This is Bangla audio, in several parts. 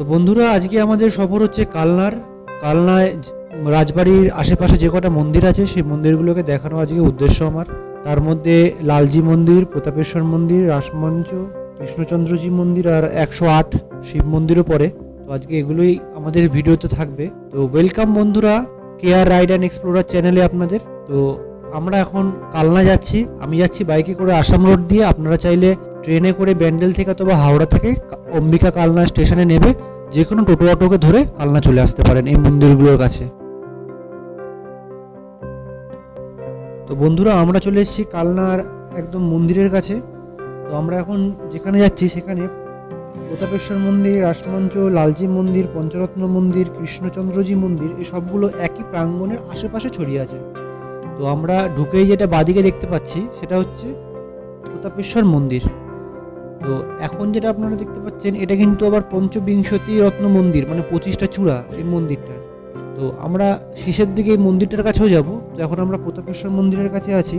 তো বন্ধুরা, আজকে আমাদের সফর হচ্ছে কালনার। কালনায় রাজবাড়ির আশেপাশে যে কটা মন্দির আছে, সেই মন্দিরগুলোকে দেখানো আজকে উদ্দেশ্য আমার। তার মধ্যে লালজি মন্দির, প্রতাপেশ্বর মন্দির, রাসমঞ্চ, কৃষ্ণচন্দ্রজি মন্দির আর একশো আট শিব মন্দিরও পড়ে। তো আজকে এগুলোই আমাদের ভিডিওতে থাকবে। তো ওয়েলকাম বন্ধুরা কেয়ার রাইড অ্যান্ড এক্সপ্লোরার চ্যানেলে আপনাদের। তো আমরা এখন কালনা যাচ্ছি। আমি যাচ্ছি বাইকে করে আসাম রোড দিয়ে। আপনারা চাইলে ট্রেনে করে ব্যান্ডেল থেকে অথবা হাওড়া থেকে অম্বিকা কালনা স্টেশনে নেবে। যে কোনো টোটো অটোকে ধরে কালনা চলে আসতে পারেন এই মন্দিরগুলোর কাছে। তো বন্ধুরা, আমরা চলে এসেছি কালনার একদম মন্দিরের কাছে। তো আমরা এখন যেখানে যাচ্ছি সেখানে প্রতাপেশ্বর মন্দির, রাসমঞ্চ, লালজি মন্দির, পঞ্চরত্ন মন্দির, কৃষ্ণচন্দ্রজি মন্দির, এই সবগুলো একই প্রাঙ্গণের আশেপাশে ছড়িয়ে আছে। তো আমরা ঢুকেই যেটা বাদিকে দেখতে পাচ্ছি, সেটা হচ্ছে প্রতাপেশ্বর মন্দির। তো এখন যেটা আপনারা দেখতে পাচ্ছেন, এটা কিন্তু আবার পঞ্চবিংশতি রত্ন মন্দির মানে পঁচিশটা চূড়া এই মন্দিরটার। তো আমরা শেষের দিকে এই মন্দিরটার কাছেও যাব। তো এখন আমরা প্রতাপেশ্বর মন্দিরের কাছে আছি।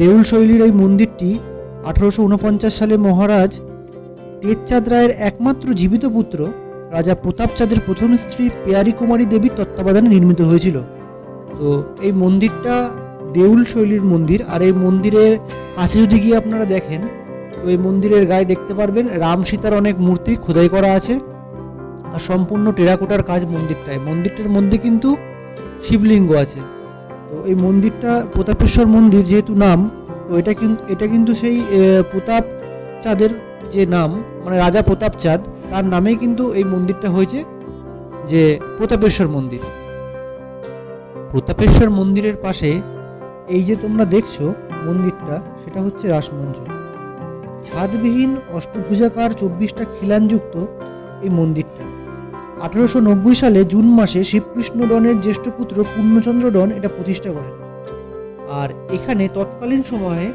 দেউল শৈলীর এই মন্দিরটি আঠারোশো উনপঞ্চাশ সালে মহারাজ তেজচাঁদ রায়ের একমাত্র জীবিত পুত্র, রাজা প্রতাপচাঁদের প্রথম স্ত্রী পেয়ারি কুমারী দেবীর তত্ত্বাবধানে নির্মিত হয়েছিল। তো এই মন্দিরটা দেউল শৈলীর মন্দির, আর এই মন্দিরের কাছে যদি গিয়ে আপনারা দেখেন এই মন্দিরের গায়ে দেখতে পারবেন রাম সীতার অনেক মূর্তি খোদাই করা আছে আর সম্পূর্ণ টেরাকোটার কাজ মন্দিরটায় মন্দিরটার মধ্যে কিন্তু শিবলিঙ্গ আছে। তো এই মন্দিরটা প্রতাপেশ্বর মন্দির যেহেতু নাম, তো এটা কিন্তু এটা কিন্তু সেই প্রতাপ চাঁদের যে নাম মানে রাজা প্রতাপ চাঁদ, তার নামেই কিন্তু এই মন্দিরটা হয়েছে যে প্রতাপেশ্বর মন্দির। প্রতাপেশ্বর মন্দিরের পাশে এই যে তোমরা দেখছ মন্দিরটা, সেটা হচ্ছে রাসমঞ্চ ছাদবিহীন অষ্টভুজাকার চব্বিশটা খিলানযুক্ত এই মন্দিরটা। আঠারোশো নব্বই সালে জুন মাসে শিবকৃষ্ণ ডনের জ্যেষ্ঠ পুত্র পূর্ণচন্দ্র ডন এটা প্রতিষ্ঠা করেন। আর এখানে তৎকালীন সময়ে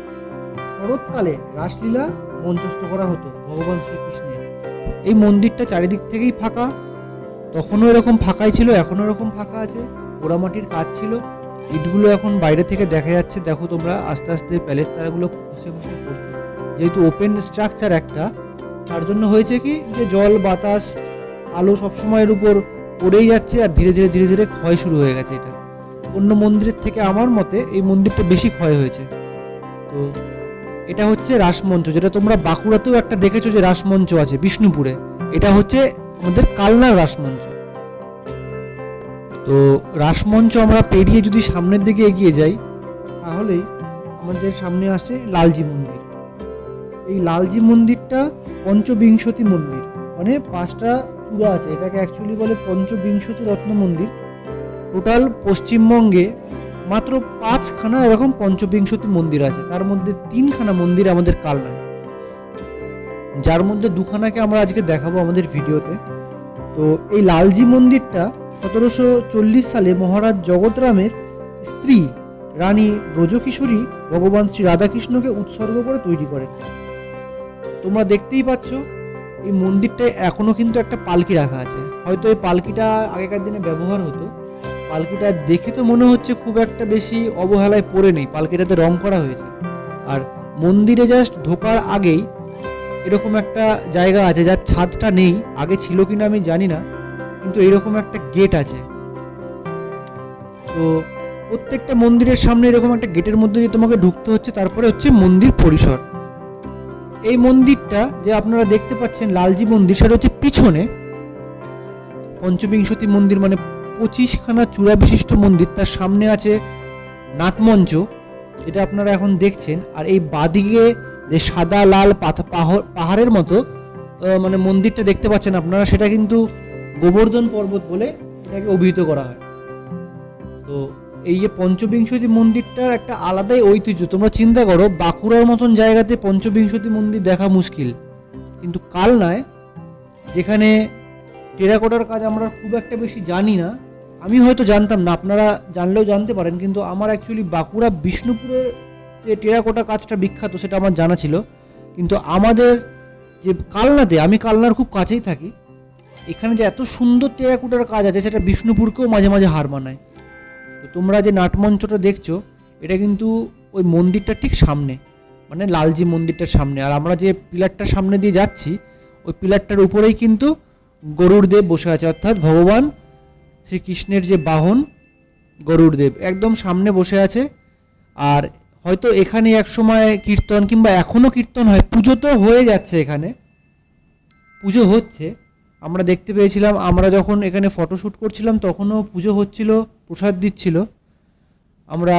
শরৎকালে রাসলীলা মঞ্চস্থ করা হতো ভগবান শ্রীকৃষ্ণের। এই মন্দিরটা চারিদিক থেকেই ফাঁকা। তখনও এরকম ফাঁকাই ছিল, এখনও এরকম ফাঁকা আছে। পোড়ামাটির কাজ ছিল। ইটগুলো এখন বাইরে থেকে দেখা যাচ্ছে। দেখো তোমরা আস্তে আস্তে প্যালেস তারাগুলো খসে খসে পড়ছে। যেহেতু ওপেন স্ট্রাকচার একটা, তার জন্য হয়েছে কি যে জল, বাতাস, আলো সবসময়ের উপর পড়েই যাচ্ছে আর ধীরে ধীরে ধীরে ধীরে ক্ষয় শুরু হয়ে গেছে এটা। অন্য মন্দিরের থেকে আমার মতে এই মন্দিরটা বেশি ক্ষয় হয়েছে। তো এটা হচ্ছে রাসমঞ্চ, যেটা তোমরা বাঁকুড়াতেও একটা দেখেছ যে রাসমঞ্চ আছে, বিষ্ণুপুরে। এটা হচ্ছে আমাদের কালনার রাসমঞ্চ। তো রাসমঞ্চ আমরা পেরিয়ে যদি সামনের দিকে এগিয়ে যাই, তাহলেই আমাদের সামনে আসে লালজি মন্দির। এই লালজি মন্দিরটা পঞ্চবিংশতি মন্দির। মানে পাঁচটা চূড়া আছে। এটাকে অ্যাকচুয়ালি বলে পঞ্চবিংশতি রত্ন মন্দির। টোটাল পশ্চিমবঙ্গে মাত্র পাঁচখানা এরকম পঞ্চবিংশতি মন্দির আছে। তার মধ্যে তিনখানা মন্দির আমাদের কালনায় যার মধ্যে দুখানাকে আমরা আজকে দেখাবো আমাদের ভিডিওতে। তো এই লালজি মন্দিরটা সতেরোশো চল্লিশ সালে মহারাজ জগৎরামের স্ত্রী রানী ব্রজকিশোরী ভগবান শ্রী রাধাকৃষ্ণকে উৎসর্গ করে তৈরি করেন। তোমরা দেখতেই পাচ্ছ, এই মন্দিরটায় এখনও কিন্তু একটা পালকি রাখা আছে। হয়তো এই পালকিটা আগেকার দিনে ব্যবহার হতো। পালকিটা দেখে তো মনে হচ্ছে খুব একটা বেশি অবহেলায় পড়ে নেই, পালকিটাতে রং করা হয়েছে। আর মন্দিরে জাস্ট ঢোকার আগেই এরকম একটা জায়গা আছে, যার ছাদটা নেই, আগে ছিল কিনা আমি জানি না, কিন্তু এরকম একটা গেট আছে। তো প্রত্যেকটা মন্দিরের সামনে এরকম একটা গেটের মধ্যে দিয়ে তোমাকে ঢুকতে হচ্ছে, তারপরে হচ্ছে মন্দির পরিসর। এই মন্দিরটা যে আপনারা দেখতে পাচ্ছেন, লালজি মন্দির, সেটা হচ্ছে পিছনে পঞ্চবিংশতি মন্দির মানে পঁচিশখানা চূড়া বিশিষ্ট মন্দির। তার সামনে আছে নাটমঞ্চ, যেটা আপনারা এখন দেখছেন। আর এই বাদিকে যে সাদা, লাল পাহাড়ের মতো মানে মন্দিরটা দেখতে পাচ্ছেন আপনারা, সেটা কিন্তু গোবর্ধন পর্বত বলে এটাকে অভিহিত করা হয়। তো এই যে পঞ্চবিংশতি মন্দিরটার একটা আলাদাই ঐতিহ্য। তোমরা চিন্তা করো, বাঁকুড়ার মতন জায়গাতে পঞ্চবিংশতি মন্দির দেখা মুশকিল। কিন্তু কালনায়, যেখানে টেরাকোটার কাজ আমরা খুব একটা বেশি জানি না, আমি হয়তো জানতাম না, আপনারা জানলেও জানতে পারেন, কিন্তু আমার অ্যাকচুয়ালি বাঁকুড়া বিষ্ণুপুরের যে টেরাকোটা কাজটা বিখ্যাত, সেটা আমার জানা ছিল। কিন্তু আমাদের যে কালনাতে, আমি কালনার খুব কাছেই থাকি, এখানে যে এত সুন্দর টেরাকোটার কাজ আছে, সেটা বিষ্ণুপুরকেও মাঝে মাঝে হার মানায়। তোমরা যে নাটমঞ্চটা দেখছ, এটা কিন্তু ওই মন্দিরটার ঠিক সামনে মানে লালজি মন্দিরটার সামনে। আর আমরা যে পিলারটার সামনে দিয়ে যাচ্ছি, ওই পিলারটার উপরেই কিন্তু গরুড় দেব বসে আছে, অর্থাৎ ভগবান শ্রীকৃষ্ণের যে বাহন গরুড় দেব একদম সামনে বসে আছে। আর হয়তো এখানে এক সময় কীর্তন কিংবা এখনও কীর্তন হয়, পুজো তো হয়ে যাচ্ছে এখানে, পুজো হচ্ছে। আমরা দেখতে পেয়েছিলাম, আমরা যখন এখানে ফটোশ্যুট করছিলাম, তখনও পুজো হচ্ছিল প্রসাদ দিচ্ছিল। আমরা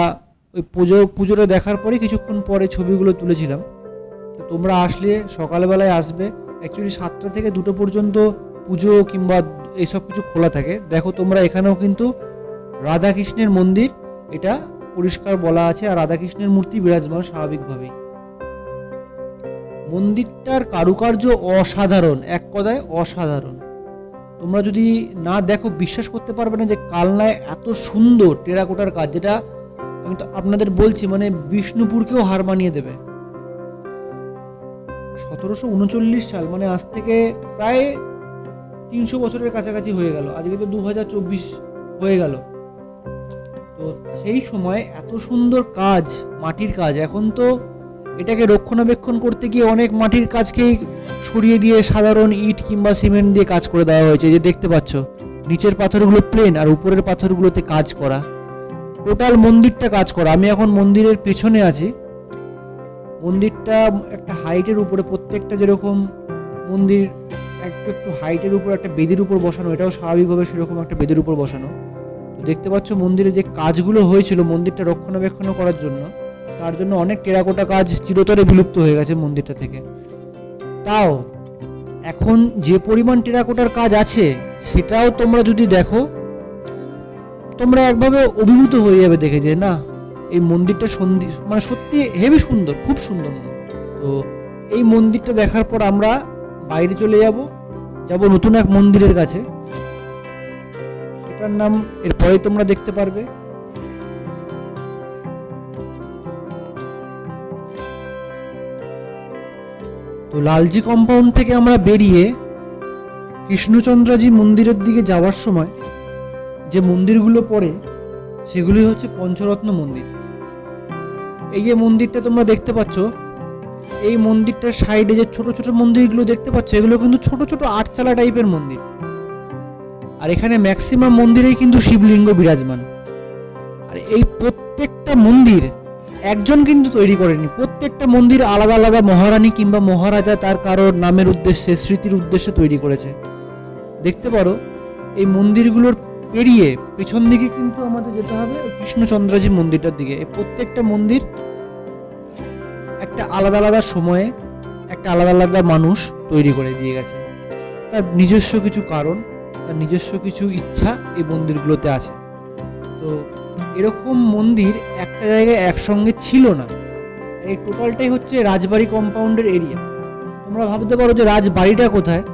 ওই পুজো, পুজোটা দেখার পরে কিছুক্ষণ পরে ছবিগুলো তুলেছিলাম। তো তোমরা আসলে সকালবেলায় আসবে অ্যাকচুয়ালি সাতটা থেকে দুটো পর্যন্ত পুজো কিংবা এইসব কিছু খোলা থাকে। দেখো তোমরা এখানেও কিন্তু রাধাকৃষ্ণের মন্দির, এটা পরিষ্কার বলা আছে, আর রাধাকৃষ্ণের মূর্তি বিরাজমান স্বাভাবিকভাবেই। মন্দিরটার কারুকার্য অসাধারণ, এক কথায় অসাধারণ। তোমরা যদি না দেখো, বিশ্বাস করতে পারবে না যে কালনায় এত সুন্দর টেরাকোটার কাজ, যেটা আমি তো আপনাদের বলছি মানে বিষ্ণুপুরকেও হার মানিয়ে দেবে। সতেরোশো উনচল্লিশ সাল মানে আজ থেকে প্রায় তিনশো বছরের কাছাকাছি হয়ে গেল। আজকে তো দু হাজার চব্বিশ হয়ে গেল। তো সেই সময় এত সুন্দর কাজ, মাটির কাজ, এখন তো এটাকে রক্ষণাবেক্ষণ করতে গিয়ে অনেক মাটির কাজকেই সরিয়ে দিয়ে সাধারণ ইট কিংবা সিমেন্ট দিয়ে কাজ করে দেওয়া হয়েছে যে দেখতে পাচ্ছ। নিচের পাথরগুলো প্লেন আর উপরের পাথরগুলোতে কাজ করা। টোটাল মন্দিরটা কাজ করা। আমি এখন মন্দিরের পেছনে আছি। মন্দিরটা একটা হাইটের উপরে, প্রত্যেকটা যেরকম মন্দির একটু একটু হাইটের উপর, একটা বেদির উপর বসানো, এটাও স্বাভাবিকভাবে সেরকম একটা বেদির উপর বসানো। তো দেখতে পাচ্ছ মন্দিরে যে কাজগুলো হয়েছিল মন্দিরটা রক্ষণাবেক্ষণ করার জন্য। তার জন্য অনেক টেরাকোটা কাজ চিরতরে বিলুপ্ত হয়ে গেছে মন্দিরটা থেকে। তাও, এখন যে পরিমাণ টেরাকোটার কাজ আছে, সেটাও তোমরা যদি দেখো, তোমরা একভাবে অভিভূত হয়ে যাবে দেখে যে, না, এই মন্দিরটা সন্ধি মানে সত্যি হেভি সুন্দর, খুব সুন্দর তো এই মন্দিরটা দেখার পর আমরা বাইরে চলে যাব যাব নতুন এক মন্দিরের কাছে। সেটার নাম এরপরেই তোমরা দেখতে পারবে। তো লালজি কম্পাউন্ড থেকে আমরা বেরিয়ে কৃষ্ণচন্দ্রাজি মন্দিরের দিকে যাওয়ার সময় যে মন্দিরগুলো পড়ে, সেগুলি হচ্ছে পঞ্চরত্ন মন্দির। এই যে মন্দিরটা তোমরা দেখতে পাচ্ছ, এই মন্দিরটার সাইডে যে ছোট ছোট মন্দিরগুলো দেখতে পাচ্ছ, এগুলো কিন্তু ছোট ছোট আটচালা টাইপের মন্দির। আর এখানে ম্যাক্সিমাম মন্দিরেই কিন্তু শিবলিঙ্গ বিরাজমান। আর এই প্রত্যেকটা মন্দির একজন কিন্তু তৈরি করেনি। প্রত্যেকটা মন্দির আলাদা আলাদা মহারানী কিংবা মহারাজা তার কারোর নামের উদ্দেশ্যে, স্মৃতির উদ্দেশ্যে তৈরি করেছে। দেখতে পারো, এই মন্দিরগুলোর পেরিয়ে পেছন দিকে কিন্তু আমাদের যেতে হবে কৃষ্ণচন্দ্রজি মন্দিরটার দিকে। এই প্রত্যেকটা মন্দির একটা আলাদা আলাদা সময়ে একটা আলাদা আলাদা মানুষ তৈরি করে দিয়ে গেছে। তার নিজস্ব কিছু কারণ, তার নিজস্ব কিছু ইচ্ছা এই মন্দিরগুলোতে আছে। তো এরকম মন্দির একটা জায়গায় একসঙ্গে ছিল না। এই টোটালটাই হচ্ছে রাজবাড়ি কম্পাউন্ডের এরিয়া তোমরা ভাবতে পারো যে রাজবাড়িটা কোথায়?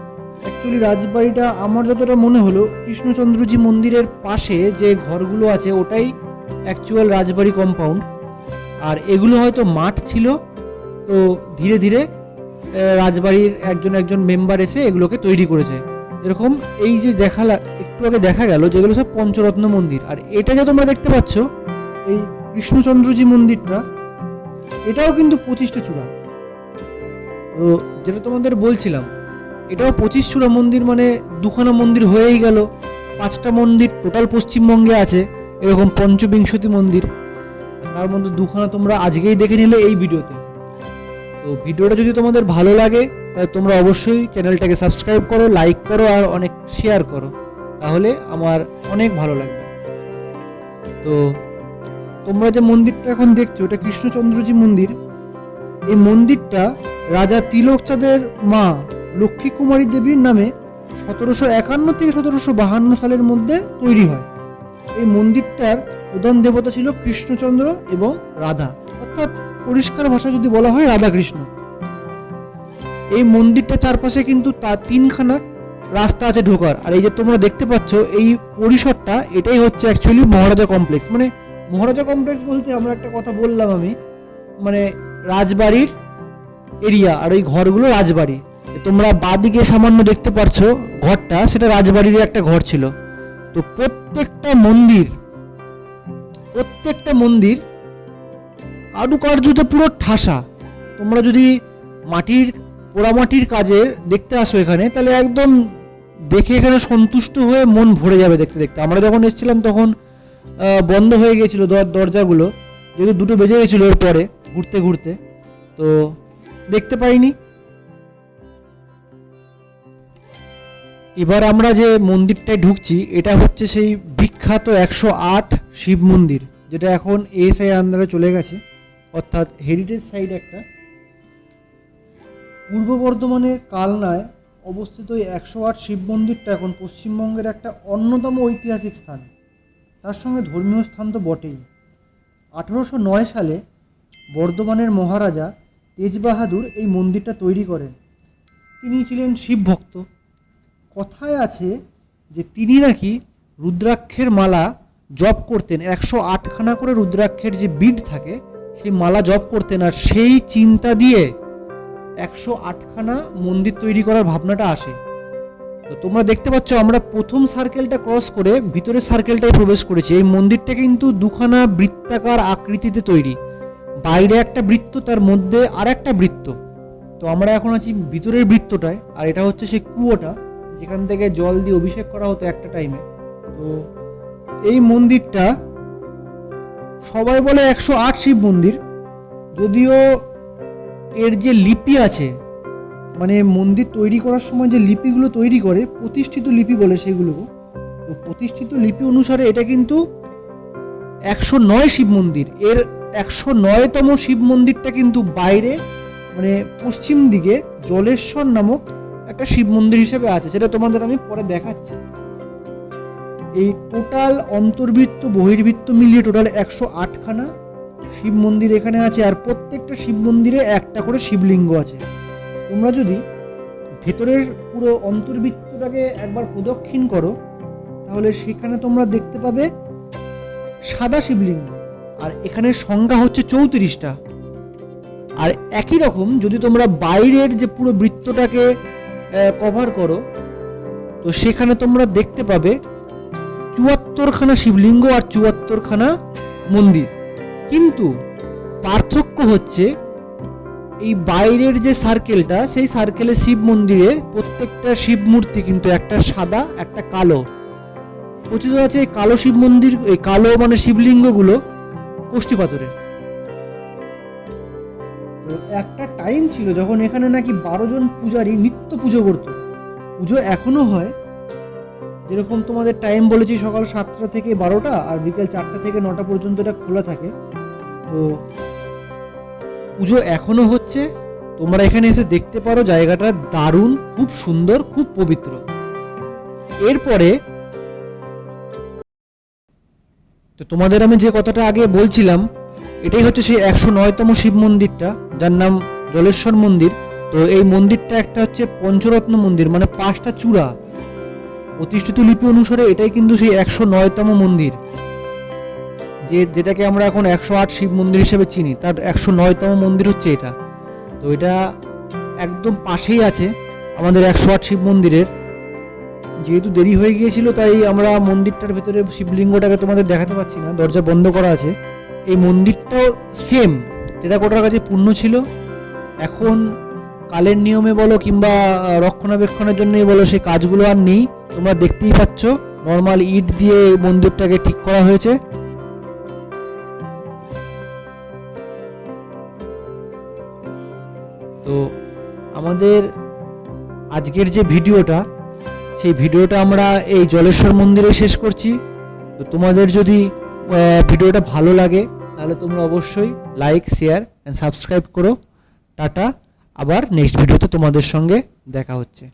অ্যাকচুয়ালি রাজবাড়িটা আমার যতটা মনে হলো, কৃষ্ণচন্দ্রজি মন্দিরের পাশে যে ঘরগুলো আছে, ওটাই অ্যাকচুয়াল রাজবাড়ি কম্পাউন্ড আর এগুলো হয়তো মাঠ ছিল, তো ধীরে ধীরে রাজবাড়ির একজন একজন মেম্বার এসে এগুলোকে তৈরি করেছে। এরকম এই যে দেখালা আগে দেখা গেল যেগুলো সব পঞ্চরত্ন মন্দির। আর এটা যে তোমরা দেখতে পাচ্ছ, এই কৃষ্ণচন্দ্রজি মন্দিরটা, এটাও কিন্তু পঁচিশটা চূড়া। তো যেটা তোমাদের বলছিলাম, এটাও পঁচিশ চূড়া মন্দির মানে দুখানা মন্দির হয়েই গেল। পাঁচটা মন্দির টোটাল পশ্চিমবঙ্গে আছে, এরকম পঞ্চবিংশতি মন্দির। তার মধ্যে দুখানা তোমরা আজকেই দেখে নিলে এই ভিডিওতে। তো ভিডিওটা যদি তোমাদের ভালো লাগে, তাহলে তোমরা অবশ্যই চ্যানেলটাকে সাবস্ক্রাইব করো, লাইক করো, আর অনেক শেয়ার করো। তাহলে আমার অনেক ভালো লাগবে। তো তোমরা যে মন্দিরটা এখন দেখছ, এটা কৃষ্ণচন্দ্রজি মন্দির। এই মন্দিরটা রাজা তিলক চাঁদের মা লক্ষ্মী কুমারী দেবীর নামে সতেরোশো একান্ন থেকে সতেরোশো বাহান্ন সালের মধ্যে তৈরি হয়। এই মন্দিরটার প্রধান দেবতা ছিল কৃষ্ণচন্দ্র এবং রাধা। অর্থাৎ পরিষ্কার ভাষায় যদি বলা হয় রাধা কৃষ্ণ এই মন্দিরটা চারপাশে কিন্তু তার তিনখানা রাস্তা আছে ঢোকার। আর এই যে তোমরা দেখতে পাচ্ছ, এই পরিসরটা এটাই হচ্ছে অ্যাকচুয়ালি মহারাজা কমপ্লেক্স মানে মহারাজা কমপ্লেক্স বলতে আমরা একটা কথা বললাম আমি মানে রাজবাড়ির এরিয়া আর ওই ঘরগুলো রাজবাড়ি। তোমরা বাদিকে সামান্য দেখতে পারছ ঘরটা, সেটা রাজবাড়ির একটা ঘর ছিল। তো প্রত্যেকটা মন্দির প্রত্যেকটা মন্দির কারুকার্যতে পুরো ঠাসা। তোমরা যদি মাটির, পোড়ামাটির কাজে দেখতে আসো এখানে, তাহলে একদম দেখে এখানে সন্তুষ্ট হয়ে মন ভরে যাবে দেখতে দেখতে। আমরা যখন এসেছিলাম তখন বন্ধ হয়ে গিয়েছিল দর- দরজাগুলো। যেহেতু দুটো বেজে গেছিল এর পরে ঘুরতে ঘুরতে, তো দেখতে পাইনি। এবার আমরা যে মন্দিরটায় ঢুকছি, এটা হচ্ছে সেই বিখ্যাত একশো আট শিব মন্দির, যেটা এখন এএসআই আন্দারে চলে গেছে। অর্থাৎ হেরিটেজ সাইড একটা। পূর্ব বর্ধমানের কালনায় অবস্থিত এই একশো আট শিব মন্দিরটা এখন পশ্চিমবঙ্গের একটা অন্যতম ঐতিহাসিক স্থান। তার সঙ্গে ধর্মীয় স্থান তো বটেই। আঠেরোশো নয় সালে বর্ধমানের মহারাজা তেজবাহাদুর এই মন্দিরটা তৈরি করেন। তিনি ছিলেন শিব ভক্ত। কথায় আছে যে তিনি নাকি রুদ্রাক্ষের মালা জপ করতেন। একশো আটখানা করে রুদ্রাক্ষের যে বিড থাকে, সেই মালা জপ করতেন। আর সেই চিন্তা দিয়ে একশো আটখানা মন্দির তৈরি করার ভাবনাটা আসে। তো তোমরা দেখতে পাচ্ছ, আমরা প্রথম সার্কেলটা ক্রস করে ভিতরের সার্কেলটায় প্রবেশ করেছি। এই মন্দিরটা কিন্তু দুখানা বৃত্তাকার আকৃতিতে তৈরি। বাইরে একটা বৃত্ত, তার মধ্যে আর একটা বৃত্ত। তো আমরা এখন আছি ভিতরের বৃত্তটায়, আর এটা হচ্ছে সেই কুয়োটা, যেখান থেকে জল দিয়ে অভিষেক করা হতো একটা টাইমে তো এই মন্দিরটা সবাই বলে একশো আট শিব মন্দির। যদিও এর যে লিপি আছে মানে মন্দির তৈরি করার সময় যে লিপিগুলো তৈরি করে, প্রতিষ্ঠিত লিপি বলে সেগুলো, তো প্রতিষ্ঠিত লিপি অনুসারে এটা কিন্তু একশো নয় শিব মন্দির। এর একশো নয়তম শিব মন্দিরটা কিন্তু বাইরে মানে পশ্চিম দিকে জলেশ্বর নামক একটা শিব মন্দির হিসেবে আছে, সেটা তোমাদের আমি পরে দেখাচ্ছি। এই টোটাল অন্তর্বৃত্ত, বহির্বৃত্ত মিলিয়ে টোটাল একশো আটখানা শিব মন্দির এখানে আছে আর প্রত্যেকটা শিব মন্দিরে একটা করে শিবলিঙ্গ আছে। তোমরা যদি ভেতরের পুরো অন্তর্বৃত্তটাকে একবার প্রদক্ষিণ করো, তাহলে সেখানে তোমরা দেখতে পাবে সাদা শিবলিঙ্গ। আর এখানে সংখ্যা হচ্ছে চৌত্রিশটা। আর একই রকম যদি তোমরা বাইরের যে পুরো বৃত্তটাকে কভার করো, তো সেখানে তোমরা দেখতে পাবে চুয়াত্তরখানা শিবলিঙ্গ আর চুয়াত্তরখানা মন্দির। কিন্তু পার্থক্য হচ্ছে এই বাইরের যে সার্কেলটা সেই সার্কেলে শিব মন্দিরে প্রত্যেকটা শিব মূর্তি কিন্তু একটা সাদা, একটা কালো। কথিত আছে এই কালো শিব মন্দির, এই কালো মানে শিবলিঙ্গগুলো কোষ্ঠী পাথরের তো একটা টাইম ছিল যখন এখানে নাকি বারো জন পূজারী নিত্য পুজো করতো। পুজো এখনও হয়। যেরকম তোমাদের টাইম বলেছি সকাল সাতটা থেকে বারোটা আর বিকেল চারটা থেকে নটা পর্যন্ত এটা খোলা থাকে। তো পুজো এখনও হচ্ছে। তোমরা এখানে এসে দেখতে পারো জায়গাটা দারুণ, খুব সুন্দর, খুব পবিত্র। এরপরে তো তোমাদের আমি যে কথাটা আগে বলছিলাম, এটাই হচ্ছে সেই একশো নয়তম শিব মন্দিরটা, যার নাম জলেশ্বর মন্দির। তো এই মন্দিরটা একটা হচ্ছে পঞ্চরত্ন মন্দির মানে পাঁচটা চূড়া। প্রতিষ্ঠিত লিপি অনুসারে এটাই কিন্তু সেই একশো নয়তম মন্দির। যে যেটাকে আমরা এখন একশো আট শিব মন্দির হিসেবে চিনি, তার একশো নয়তম মন্দির হচ্ছে এটা। তো এটা একদম পাশেই আছে আমাদের একশো আট শিব মন্দিরের। যেহেতু দেরি হয়ে গিয়েছিল, তাই আমরা মন্দিরটার ভেতরে শিবলিঙ্গটাকে তোমাদের দেখাতে পাচ্ছি না, দরজা বন্ধ করা আছে। এই মন্দিরটাও সেম টেরাকোটার কাছে পূর্ণ ছিল। এখন কালের নিয়মে বলো কিংবা রক্ষণাবেক্ষণের জন্যই বলো, সেই কাজগুলো আর নেই। তোমরা দেখতেই পাচ্ছ নর্মাল ইট দিয়ে মন্দিরটাকে ঠিক করা হয়েছে। তো আমাদের আজকের যে ভিডিওটা, সেই ভিডিওটা আমরা এই জলেশ্বর মন্দিরে শেষ করছি। তো তোমাদের যদি ভিডিওটা ভালো লাগে, তাহলে তোমরা অবশ্যই লাইক শেয়ার অ্যান্ড সাবস্ক্রাইব করো। টাটা, আবার নেক্সট ভিডিওতে তোমাদের সঙ্গে দেখা হচ্ছে।